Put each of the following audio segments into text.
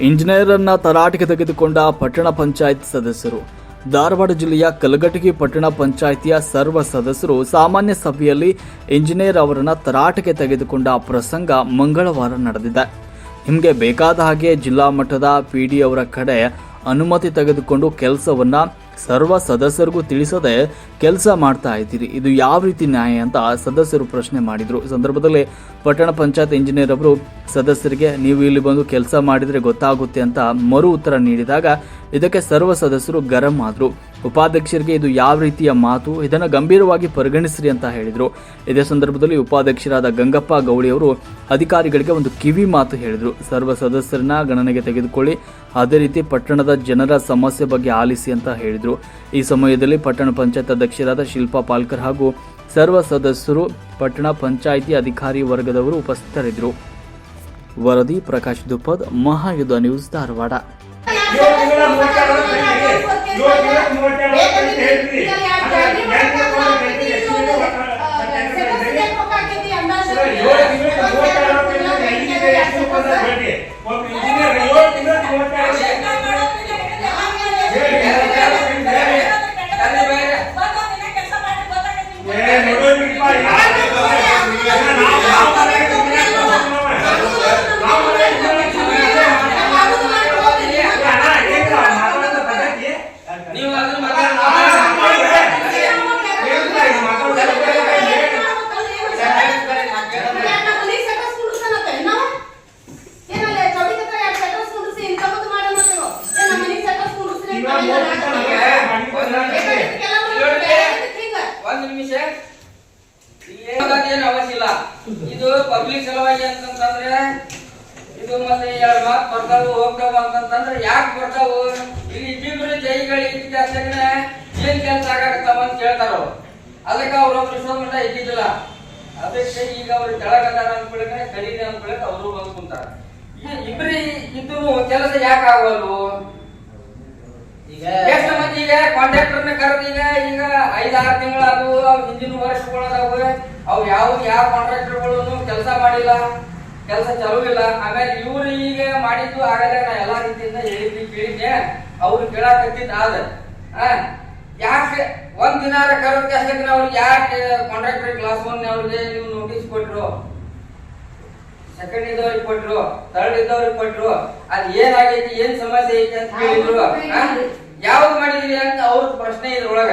ಇಂಜಿನಿಯರನ್ನ ತರಾಟೆಗೆ ತೆಗೆದುಕೊಂಡ ಪಟ್ಟಣ ಪಂಚಾಯತ್ ಸದಸ್ಯರು. ಧಾರವಾಡ ಜಿಲ್ಲೆಯ ಕಲಘಟಗಿ ಪಟ್ಟಣ ಪಂಚಾಯಿತಿಯ ಸರ್ವ ಸದಸ್ಯರು ಸಾಮಾನ್ಯ ಸಭೆಯಲ್ಲಿ ಇಂಜಿನಿಯರ್ ಅವರನ್ನು ತರಾಟೆಗೆ ತೆಗೆದುಕೊಂಡ ಪ್ರಸಂಗ ಮಂಗಳವಾರ ನಡೆದಿದೆ. ನಿಮಗೆ ಬೇಕಾದ ಹಾಗೆ ಜಿಲ್ಲಾ ಮಟ್ಟದ ಪಿ ಅವರ ಕಡೆ ಅನುಮತಿ ತೆಗೆದುಕೊಂಡು ಕೆಲಸವನ್ನ ಸರ್ವ ಸದಸ್ಯರಿಗೂ ತಿಳಿಸದೆ ಕೆಲಸ ಮಾಡ್ತಾ ಇದ್ದೀರಿ. ಇದು ಯಾವ ರೀತಿ ನ್ಯಾಯ ಅಂತ ಸದಸ್ಯರು ಪ್ರಶ್ನೆ ಮಾಡಿದ್ರು. ಸಂದರ್ಭದಲ್ಲಿ ಪಟ್ಟಣ ಪಂಚಾಯತ್ ಇಂಜಿನಿಯರ್ ಅವರು, ಸದಸ್ಯರಿಗೆ, ನೀವು ಇಲ್ಲಿ ಬಂದು ಕೆಲಸ ಮಾಡಿದ್ರೆ ಗೊತ್ತಾಗುತ್ತೆ ಅಂತ ಮರು ಉತ್ತರ ನೀಡಿದಾಗ ಇದಕ್ಕೆ ಸರ್ವ ಸದಸ್ಯರು ಗರಂ ಆದರು. ಉಪಾಧ್ಯಕ್ಷರಿಗೆ ಇದು ಯಾವ ರೀತಿಯ ಮಾತು? ಇದನ್ನು ಗಂಭೀರವಾಗಿ ಪರಿಗಣಿಸ್ರಿ ಅಂತ ಹೇಳಿದರು. ಇದೇ ಸಂದರ್ಭದಲ್ಲಿ ಉಪಾಧ್ಯಕ್ಷರಾದ ಗಂಗಪ್ಪ ಗೌಳಿ ಅವರು ಅಧಿಕಾರಿಗಳಿಗೆ ಒಂದು ಕಿವಿ ಮಾತು ಹೇಳಿದರು. ಸರ್ವ ಸದಸ್ಯರನ್ನ ಗಣನೆಗೆ ತೆಗೆದುಕೊಳ್ಳಿ. ಅದೇ ರೀತಿ ಪಟ್ಟಣದ ಜನರ ಸಮಸ್ಯೆ ಬಗ್ಗೆ ಆಲಿಸಿ ಅಂತ ಹೇಳಿದರು. ಈ ಸಮಯದಲ್ಲಿ ಪಟ್ಟಣ ಪಂಚಾಯತ್ ಅಧ್ಯಕ್ಷರಾದ ಶಿಲ್ಪಾ ಪಾಲ್ಕರ್ ಹಾಗೂ ಸರ್ವ ಸದಸ್ಯರು ಪಟ್ಟಣ ಪಂಚಾಯಿತಿ ಅಧಿಕಾರಿ ವರ್ಗದವರು ಉಪಸ್ಥಿತರಿದ್ದರು. ವರದಿ ಪ್ರಕಾಶ್ ದುಪ್ಪದ್, ಮಹಾಯುಧ ನ್ಯೂಸ್ ಧಾರವಾಡ. ಏಳು ತಿಂಗಳ ಮೂವತ್ತೆರಡು ಗಂಟೆಗೆ ಏಳು ತಿಂಗಳ ಮೂವತ್ತೆರಡು ಗಂಟೆ ಹೇಳ್ತೀರಿ ಆದ್ರೆ ಗಂಟೆ ಕೊಡೋದು ಗಂಟೆ ಎಷ್ಟು ದಿನ ಸರ್, ಏಳು ತಿಂಗಳ ಮೂವತ್ತೆರಡು ಗಂಟೆ ಹೆಂಗಿದೆ ಎಷ್ಟು ಬಂದ ಗಂಟೆ ಒಬ್ಬ ಇಂಜಿನಿಯರ್ ಏಳು ತಿಂಗಳ ಮೂವತ್ತೆರಡು ಏ ನೋಡೋರಿಪ್ಪ ನಾವು ನಾವು ಮಾತಾಡ್ತೀವಿ ನಾವು ನೀವು ಅದನ್ನ ಮಾತಾಡ ಒಂದ್ ನಿಮಿಷ ಏನು ಅವಶ್ಯ ಇಲ್ಲ ಇದು ಪಬ್ಲಿಕ್ ಸಲುವಾಗಿ ಅಂತಂತಂದ್ರೆ ಇದು ಮತ್ತೆ ಎರಡು ಮಾತು ಬರ್ತಾವು ಹೋಗ್ತಾವ ಅಂತಂದ್ರೆ ಯಾಕೆ ಬರ್ತಾವು? ಇಲ್ಲಿ ಇಬ್ಬಿಬ್ರು ಜೈಗಳಿಗೆ ಜಾಸ್ತಿನ ಏನ್ ಕೆಲಸ ಆಗಾಕತ್ತಾವ ಅಂತ ಕೇಳ್ತಾರ? ಅದಕ್ಕೆ ಅವ್ರೊಬ್ರು ಇಷ್ಟೊಂದು ಮಟ್ಟ ಇದ್ದಿದ್ದಿಲ್ಲ ಅದಕ್ಕೆ ಈಗ ಅವ್ರು ಕೆಳಗದಾರ ಅನ್ಕೊಳ್ಳಕ್ಕೆ ಕಡಿಮೆ ಅನ್ಕೊಳ್ಳಕ್ಕೆ ಅವರು ಬಂದು ಕುಂತಾರ. ಇಬ್ರಿ ಇದ್ದು ಕೆಲಸ ಯಾಕೆ ಈಗ ಎಷ್ಟು ಮಂದಿ ಈಗ ಕಾಂಟ್ರಾಕ್ಟರ್ನ ಕರೆದು ಈಗ ಈಗ ಐದಾರು ತಿಂಗಳಾದವು ಅವ್ ಹಿಂದಿನ ವರ್ಷಗಳಾದವು ಅವು ಯಾವ ಯಾವ ಕಾಂಟ್ರಾಕ್ಟರ್ಗಳು ಕೆಲಸ ಮಾಡಿಲ್ಲ. ಕೆಲಸ ಚಲೋ ಇಲ್ಲ. ಆಮೇಲೆ ಇವ್ರು ಈಗ ಮಾಡಿದ್ದು ಆಗಲ್ಲ ನಾ ಎಲ್ಲಾ ರೀತಿಯಿಂದ ಹೇಳಿದ್ನಿ ಕೇಳಿದ್ದೆ ಅವ್ರು ಕೇಳಾಕತ್ತಿದ್ದ ಆದ. ಆ, ಯಾಕೆ ಒಂದ್ ದಿನ ಕರೋದ್ ಅಷ್ಟಕ್ಕೆ ಅವ್ರಿಗೆ ಯಾಕೆ ಕಾಂಟ್ರಾಕ್ಟರ್ ಕ್ಲಾಸ್ ಒನ್ ಅವ್ರಿಗೆ ನೀವು ನೋಟಿಸ್ ಕೊಟ್ರು? ಸೆಕೆಂಡ್ ಇದ್ದವ್ರಿಗೆ ಕೊಟ್ರು ಥರ್ಡ್ ಇದ್ದವ್ರಿಗೆ ಕೊಟ್ರು ಅದ್ ಏನಾಗೈತಿ ಏನ್ ಸಮಸ್ಯೆ ಐತಿ ಅಂತ ಕೇಳಿದ್ರು? ಯಾವ್ದು ಮಾಡಿದ್ರಿ ಅಂತ ಅವ್ರ ಪ್ರಶ್ನೆ ಇದ್ರೊಳಗ.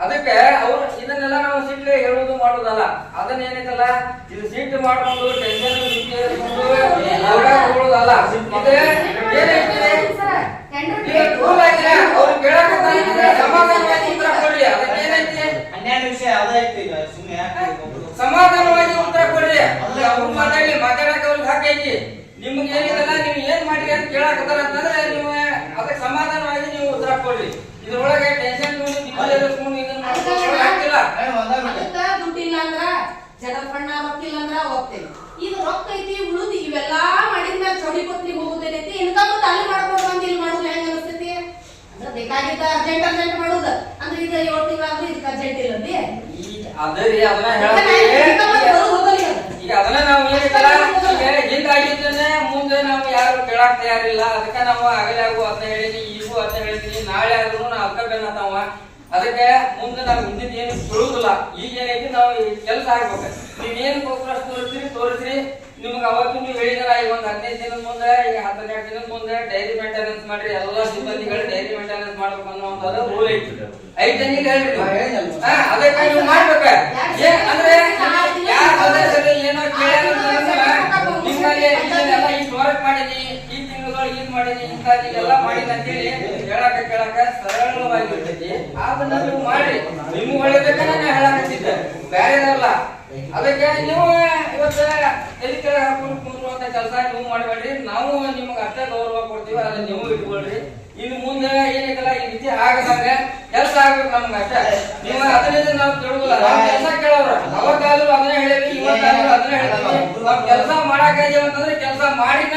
ಅದಕ್ಕೆ ಅವ್ರು ಇದನ್ನೆಲ್ಲ ನಾವು ಸಿಟ್ಲೆ ಹೇಳೋದು ಮಾಡೋದಲ್ಲ ಅದನ್ನ ಏನೈತಲ್ಲ ಇದು ಸಿಟ್ಟು ಮಾಡ್ಕೊಂಡು ಟೆನ್ಷನ್ ಸಮಾಧಾನವಾಗಿ ಉತ್ತರ ಕೊಡ್ರಿ. ಒಬ್ರು? ಸಮಾಧಾನವಾಗಿ ಉತ್ತರ ಕೊಡ್ರಿ. ಅವ್ರು ಮಾತಾಡಿ ಮಾತಾಡಕ್ಕೆ ಅವ್ರಿಗೆ ಹಾಕೈತಿ ನಿಮ್ಗೆ ಏನಿದಲ್ಲ ನೀವು ಏನ್ ಮಾಡಿ ಅಂತ ಕೇಳಾಕತ್ತಾರ ಅಂತಂದ್ರೆ ನೀವು ಅದಕ್ಕೆ ಸಮಾಧಾನವಾಗಿ ನೀವು ಉತ್ತರ ಕೊಡ್ರಿ. ಇದ್ರೊಳಗೆ ಟೆನ್ಷನ್ ದುಡ್ಡಿಲ್ಲ ಅಂದ್ರ ರೊಕ್ಕಿಲ್ಲ ಅಂದ್ರ ಹೋಗ್ತೇನೆ. ಇದು ರೊಕ್ಕ ಐತಿ ಉಳಿದು ಇವೆಲ್ಲಾ ಮಾಡಿದ್ಮೇಲೆ ಚೌಡಿ ಪತ್ನಿ ಹೋಗುದೇನೈತಿ? ಇನ್ಕಮ್ ಅಲ್ಲಿ ಮಾಡ್ಕೊಂಡು ಬಂದು ಇಲ್ಲಿ ಮಾಡೋದು ಹೆಂಗ ಅನಿಸ್ತೈತಿ? ಅಂದ್ರೆ ಬೇಕಾಗಿದ್ದ ಅರ್ಜೆಂಟ್ ಅರ್ಜೆಂಟ್ ಮಾಡೋದು. ಅಂದ್ರೆ ಇದು ಏಳು ತಿಂಗಳಾದ್ರೂ ಇದಕ್ಕೆ ಅರ್ಜೆಂಟ್ ಇಲ್ಲ ಅಂದಿ? ಈಗ ಅದೇ ರೀ ಅದನ್ನ ಹೇಳ್ತೀವಿ ಈಗ ಅದನ್ನ ನಾವು ಮುಂದೆ ನಾವು ಯಾರು ಕೇಳಾಕ್ ತಯಾರಿಲ್ಲ. ಅದಕ್ಕೆ ನಾವು ಆಗಲೇ ಆಗು ಅದನ್ನ ಹೇಳಿದೀನಿ ಈಗೂ ಅಂತ ಹೇಳಿದೀನಿ. ನಾಳೆ ಆದ್ರೂ ನಾ ಅಕ್ಕ ಬೆನ್ನತಾವ ಅದಕ್ಕೆ ಮುಂದೆ ನಾವು ಹಿಂದಿನ ಏನು ಕೇಳುದಿಲ್ಲ ಈಗ ಏನೈತಿ ನಾವು ಕೆಲಸ ಆಗ್ಬೇಕು. ನೀವ್ ಏನ್ ಪ್ರೋಗ್ರೆಸ್ ತೋರಿಸ್ರಿ. ನಿಮ್ಗೆ ಅವತ್ತು ನೀವು ಹೇಳಿದ್ರ ಈಗ ಒಂದ್ ಹದಿನೈದು ದಿನದ ಮುಂದೆ ಈಗ ಹದಿನೆಂಟು ದಿನದ ಮುಂದೆ ಡೈರಿ ಮೇಂಟೆನೆನ್ಸ್ ಮಾಡ್ರಿ. ಎಲ್ಲಾ ಸಿಬ್ಬಂದಿಗಳು ಡೈರಿ ಮೇಂಟೆನೆನ್ಸ್ ಮಾಡ್ಬೇಕು ಅನ್ನೋ ರೂಲ್ ಐತಿ. ಐತೆ ನೀವು. ಹೇಳ್ರಿ ಅದಕ್ಕೆ ನೀವು ಮಾಡ್ಬೇಕ. ಅಂದ್ರೆ, ಯಾರ ಸದಸ್ಯರು ಏನೋ ಕೇಳ ನಿಮ್ಮಲ್ಲಿ ಇದನ್ನೆಲ್ಲ ಇಷ್ಟು ವರ್ಕ್ ಮಾಡೀನಿ ಈ ತಿಂಗಳೊಳಗೆ ಇಂಥದ್ದೆಲ್ಲ ಮಾಡಿದ ಅಂತೇಳಿ ಹೇಳಕ ಕೇಳಕ ಸರಳವಾಗಿರ್ತೈತಿ ಅದನ್ನ ನೀವು ಮಾಡಿ ನಿಮ್ಗೆ ಒಳ್ಳೇದಕ್ಕೆ ನಾನು ಹೇಳಕತ್ತಿದ್ದೆ. ಬೇರೆದಲ್ಲ. ಅದಕ್ಕೆ ನೀವು ಇವತ್ತು ಎಲ್ಲಿ ಕೆಳಗೆ ಹಾಕೊಂಡು ಕುಂದ್ರುವಂತ ಕೆಲಸ ನೀವು ಮಾಡಬೇಡ್ರಿ. ನಾವು ನಿಮ್ಗೆ ಅಷ್ಟೇ ಗೌರವ ಕೊಡ್ತೀವಿ. ಅದನ್ನ ನೀವು ಇಟ್ಕೊಳ್ರಿ. ಇನ್ನು ಮುಂದೆ ಏನೈತಲ್ಲ ಈ ರೀತಿ ಆಗದಂಗ ಕೆಲಸ ಆಗ್ಬೇಕು ನಮ್ಗೆ ಅಷ್ಟೇ. ನೀವು ಅದರಿಂದ ನಾವು ಕೇಳುದಿಲ್ಲ ನಾವು ಕೆಲಸ ಕೇಳೋರು. ಅವಾಗಾದ್ರೂ ಅದನ್ನ ಹೇಳೇವಿ ಇವತ್ತಾದ್ರೂ ಅದನ್ನ ಹೇಳ್ತೀವಿ ಕೆಲಸ ಮಾಡಾಕ ಅಂತಂದ್ರೆ ಕೆಲಸ ಮಾಡಿನ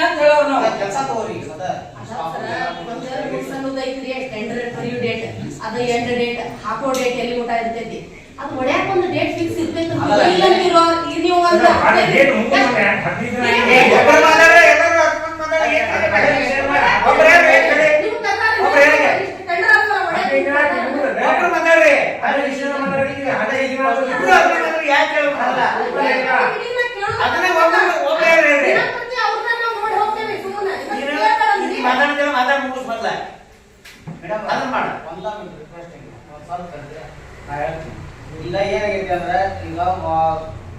ಅದ ಎಂಡ್ ಡೇಟ್ ಹಾಕೋ ಡೇಟ್ ಎಲ್ಲಿ ಊಟ ಇರ್ತೈತಿ ಅದು ಹೊಡ್ಯಾಕ ಒಂದು ಡೇಟ್ ಫಿಕ್ಸ್ ಇರ್ತೈತಿ ಇಲ್ಲ ನೀರೋ ನೀವು ಒಂದು ಅದನ್ನ ಮಾಡ ಒಂದ ರಿಕ್ವೆಸ್ಟ್ ಒಂದ್ ನಾ ಹೇಳ್ತೀನಿ. ಇಲ್ಲ ಏನಾಗೈತಿ ಅಂದ್ರೆ ಈಗ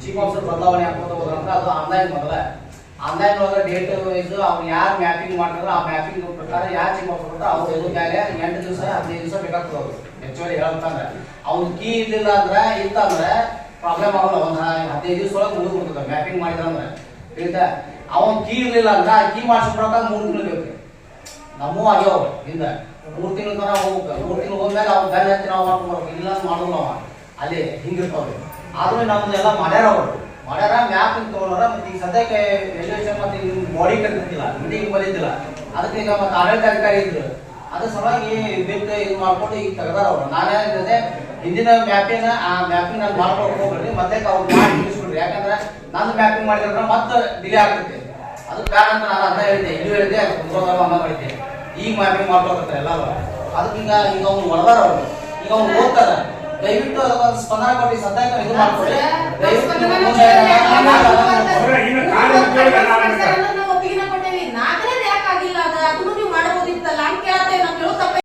ಚೀಫ್ ಆಫೀಸರ್ ಬದಲಾವಣೆ ಹಾಕೋತ ಹೋದ್ರಂದ್ರೆ ಅದು ಆನ್ಲೈನ್ ಮೊದಲ. ಆನ್ಲೈನ್ ಒಳಗೆ ಡೇಟ್ ವೈಸ್ ಅವ್ರು ಯಾರು ಮ್ಯಾಪಿಂಗ್ ಮಾಡ್ತಾರೋ ಆ ಮ್ಯಾಪಿಂಗ್ ಪ್ರಕಾರ ಯಾರು ಚೀಫ್ ಆಫೀಸರ್ ಅವ್ರು ಇದ್ರ ಮೇಲೆ ಎಂಟು ದಿವಸ, ಹದಿನೈದು ದಿವಸ ಬೇಕಾಗ್ತದೆ ಅವ್ರು ಹೆಚ್ಚುವರಿ ಹೇಳ್ತಂದ್ರೆ ಅವ್ನ ಕೀ ಇರ್ಲಿಲ್ಲ ಅಂದ್ರೆ ಇತ್ತಂದ್ರೆ ಪ್ರಾಬ್ಲಮ್ ಆಗಲ್ಲ. ಒಂದು ಹದಿನೈದು ದಿವಸ ಒಳಗೆ ಮುಗಿದು ಮ್ಯಾಪಿಂಗ್ ಮಾಡಿದ್ರಂದ್ರೆ ತಿಳಿತಾ? ಅವನ್ ಕೀ ಇರ್ಲಿಲ್ಲ ಅಂದ್ರೆ ಆ ಕೀ ಮಾಡಿಸ್ಕೊಡಕ ಮೂರು ತಿಂಗಳು ಬೇಕು. ನಮ್ಮೂ ಆಗ್ಯಾವ ಹಿಂದ. ಮೂರ್ ತಿಂಗಳ ತನಕ ಹೋಗ್ಬೇಕು. ಮೂರ್ ತಿಂಗಳು ಹೋದ್ಮೇಲೆ ಅವ್ರು ಬೆನ್ನ ಹತ್ತಿ ನಾವು ಮಾಡ್ಕೊಬೇಕು ಇಲ್ಲ ಮಾಡೋಲ್ಲ ಅವ ಅಲ್ಲಿ ಹಿಂಗಿರ್ತಾವ್ರಿ. ಆದ್ರೂ ನಮ್ದೆಲ್ಲ ಮಾಡ್ಯಾರ ಅವರು. ಮಾಡ್ಯಾರ, ಮ್ಯಾಪ್ ತಗೊಳ್ಳೋರ ಮತ್ತೆ ಈಗ ಸದ್ಯಕ್ಕೆ ಎಲಿವೇಶನ್ ಮತ್ತೆ ಬಾಡಿ ಕಟ್ಟಿರ್ತಿಲ್ಲ ಮೀಟಿಂಗ್ ಬಂದಿದ್ದಿಲ್ಲ ಅದಕ್ಕೆ ಈಗ ಮತ್ತೆ ಆಡಳಿತಾಧಿಕಾರಿ ಇದ್ರು. ಅದ್ರ ಸಲುವಾಗಿ ಬಿಟ್ಟು ಇದು ಮಾಡ್ಕೊಂಡು ಈಗ ತೆಗ್ದಾರ ಅವ್ರು. ನಾನೇ ಹೇಳಿದೆ ಹಿಂದಿನ ಮ್ಯಾಪಿನ, ಆ ಮ್ಯಾಪಿಂಗ್ ನಾನು ಮಾಡ್ಕೊಂಡು ಹೋಗ್ರಿ ಮತ್ತೆ ಅವ್ರು ಮಾಡಿ ಮುಗಿಸ್ಬಿಡ್ರಿ. ಯಾಕಂದ್ರೆ ನಂದು ಮ್ಯಾಪಿಂಗ್ ಮಾಡಿದ್ರೆ ಮತ್ತೆ ಡಿಲೇ ಆಗ್ತೈತೆ. ಅದು ಕಾರಣ ಅಂತ ನಾನು ಅದನ್ನ ಹೇಳಿದ್ದೆ. ಇಲ್ಲಿ ಹೇಳಿದ್ದೆ ಹಂಗ ಮಾಡಿದ್ದೆ ಈಗ ಮ್ಯಾಪಿಂಗ್ ಮಾಡ್ಕೊಳ್ತಾರೆ ಎಲ್ಲ ಅದಕ್ಕೆ ಈಗ ಈಗ ಅವ್ನು ಒಳಗಾರ ಅವ್ರು. ಈಗ ಅವ್ನು ಓದ್ತಾರ. ದಯವಿಟ್ಟು ಅದಕ್ಕೊಂದು ಸ್ಪಂದನ ಕೊಟ್ಟು ಸದ್ಯಕ್ಕೆ ಇದು ಮಾಡ್ಕೊಳ್ಳಿ ದಯವಿಟ್ಟು